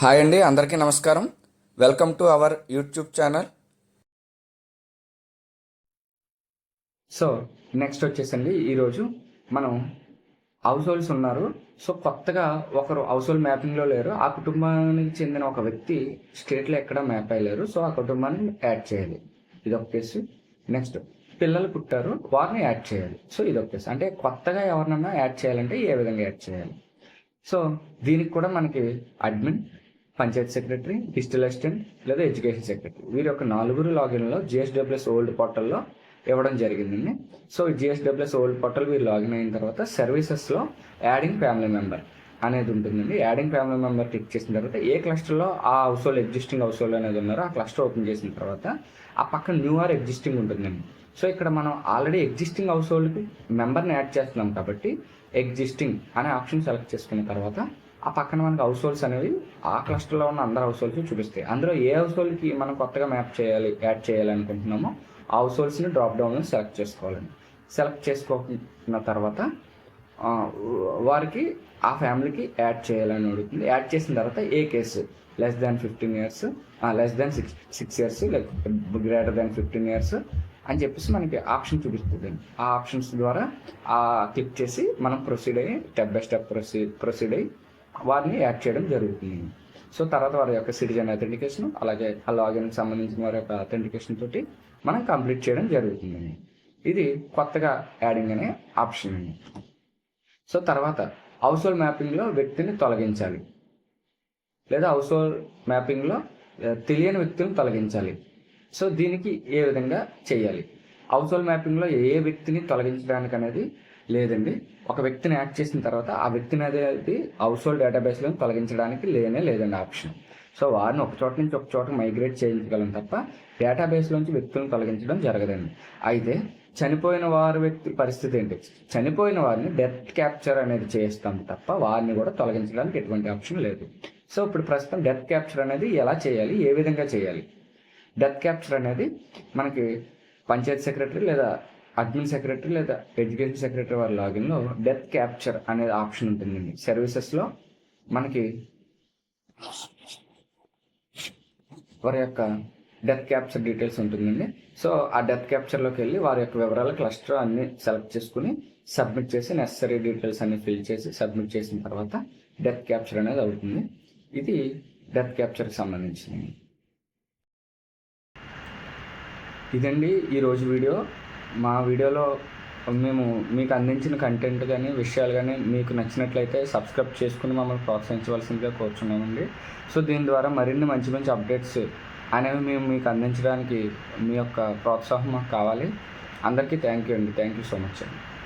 Hi అండి అందరికీ నమస్కారం. Welcome to our YouTube channel so next వచ్చేసండి. ఈరోజు మనం హౌస్ హోల్డ్స్ ఉన్నారు. సో కొత్తగా ఒకరు హౌస్ హోల్డ్ మ్యాపింగ్లో లేరు. ఆ కుటుంబానికి చెందిన ఒక వ్యక్తి స్టేట్లో ఎక్కడ మ్యాప్ అయ్యలేరు. సో ఆ కుటుంబాన్ని యాడ్ చేయాలి. ఇది ఒక కేసు నెక్స్ట్ పిల్లలు పుట్టారు. వారిని యాడ్ చేయాలి. సో ఇది ఒక కేసు అంటే కొత్తగా ఎవరినన్నా యాడ్ చేయాలంటే ఏ విధంగా యాడ్ చేయాలి? సో దీనికి కూడా మనకి admin panchayat secretary digital assistant లేదా ఎడ్యుకేషన్ సెక్రటరీ. వీరి యొక్క నలుగురు లాగిన్లో జిఎస్డబ్ల్యూఎస్ ఓల్డ్ పోర్టల్లో ఇవ్వడం జరిగిందండి. సో జిఎస్డబ్ల్యూఎస్ ఓల్డ్ పోర్టల్ వీరు లాగిన్ అయిన తర్వాత సర్వీసెస్లో యాడింగ్ ఫ్యామిలీ మెంబర్ అనేది ఉంటుందండి. యాడింగ్ ఫ్యామిలీ మెంబర్ క్లిక్ చేసిన తర్వాత ఏ క్లస్టర్లో ఆ house hold existing house hold అనేది ఉన్నారో ఆ క్లస్టర్ ఓపెన్ చేసిన తర్వాత ఆ పక్కన న్యూ ఆర్ ఎగ్జిస్టింగ్ ఉంటుందండి. సో ఇక్కడ మనం ఆల్రెడీ ఎగ్జిస్టింగ్ హౌస్ హోల్డ్కి మెంబర్ని యాడ్ చేస్తున్నాం కాబట్టి ఎగ్జిస్టింగ్ అనే ఆప్షన్ సెలెక్ట్ చేసుకున్న తర్వాత ఆ పక్కన మనకి హౌస్ హోల్డ్స్ అనేవి ఆ క్లస్టర్లో ఉన్న అందరు హౌస్ హోల్డ్స్ చూపిస్తాయి. అందులో ఏ హౌస్ హోల్డ్కి మనం కొత్తగా మ్యాప్ చేయాలి యాడ్ చేయాలనుకుంటున్నామో ఆ హౌస్ హోల్డ్స్ని డ్రాప్ డౌన్లో సెలెక్ట్ చేసుకోవాలండి. సెలెక్ట్ చేసుకున్న తర్వాత వారికి ఆ ఫ్యామిలీకి యాడ్ చేయాలని అడుగుతుంది. యాడ్ చేసిన తర్వాత ఏ case less than fifteen years less than six six years like greater than fifteen years అని చెప్పేసి మనకి ఆప్షన్ చూపిస్తుంది. ఆ ఆప్షన్స్ ద్వారా ఆ క్లిక్ చేసి మనం ప్రొసీడ్ అయ్యి step by step proceed proceed అయ్యి వారిని యాడ్ చేయడం జరుగుతుంది. సో తర్వాత వారి యొక్క సిటిజన్ అథెంటికేషన్ అలాగే ఆ లాగిన్కి సంబంధించిన వారి యొక్క అథెంటికేషన్ తోటి మనం కంప్లీట్ చేయడం జరుగుతుంది ఇది కొత్తగా యాడింగ్ అనే ఆప్షన్ అండి. సో తర్వాత హౌస్ హోల్డ్ మ్యాపింగ్లో వ్యక్తిని తొలగించాలి. లేదా హౌస్ హోల్డ్ మ్యాపింగ్లో తెలియని వ్యక్తులను తొలగించాలి. సో దీనికి ఏ విధంగా చేయాలి? హౌస్ హోల్డ్ మ్యాపింగ్లో ఏ వ్యక్తిని తొలగించడానికి అనేది లేదండి. ఒక వ్యక్తిని యాడ్ చేసిన తర్వాత ఆ వ్యక్తిని అనేది హౌస్ హోల్డ్ డేటాబేస్లో తొలగించడానికి లేనే లేదండి ఆప్షన్. సో వారిని ఒక చోట నుంచి ఒక చోట మైగ్రేట్ చేయించగలం తప్ప డేటాబేస్లోంచి వ్యక్తులను తొలగించడం జరగదండి. అయితే చనిపోయిన వారి వ్యక్తి పరిస్థితి ఏంటి? చనిపోయిన వారిని డెత్ క్యాప్చర్ అనేది చేస్తాం తప్ప వారిని కూడా తొలగించడానికి ఎటువంటి ఆప్షన్ లేదు. సో ఇప్పుడు ప్రస్తుతం డెత్ క్యాప్చర్ అనేది ఎలా చేయాలి? ఏ విధంగా చేయాలి? డెత్ క్యాప్చర్ అనేది మనకి పంచాయత్ సెక్రటరీ లేదా అడ్మిన్ సెక్రటరీ లేదా ఎడ్యుకేషన్ సెక్రటరీ వారి లాగిన్లో డెత్ క్యాప్చర్ అనే ఆప్షన్ ఉంటుందండి. సర్వీసెస్లో మనకి వారి యొక్క డెత్ క్యాప్చర్ డీటెయిల్స్ ఉంటుందండి. సో ఆ డెత్ క్యాప్చర్లోకి వెళ్ళి వారి యొక్క వివరాలు క్లస్టర్ అన్ని సెలెక్ట్ చేసుకుని సబ్మిట్ చేసి నెసరీ డీటెయిల్స్ అన్ని ఫిల్ చేసి సబ్మిట్ చేసిన తర్వాత డెత్ క్యాప్చర్ అనేది అవుతుంది. ఇది డెత్ క్యాప్చర్కి సంబంధించింది ఇదండి ఈరోజు వీడియో. మా వీడియోలో మేము మీకు అందించిన కంటెంట్ కానీ విషయాలు కానీ మీకు నచ్చినట్లయితే సబ్స్క్రైబ్ చేసుకుని మమ్మల్ని ప్రోత్సహించవలసిందిగా కోరుచున్నామండి. సో దీని ద్వారా మరిన్ని మంచి మంచి అప్డేట్స్ అనేవి మేము మీకు అందించడానికి మీ యొక్క ప్రోత్సాహం మాకు కావాలి. అందరికీ థ్యాంక్ యూ అండి. థ్యాంక్ యూ సో మచ్ అండి.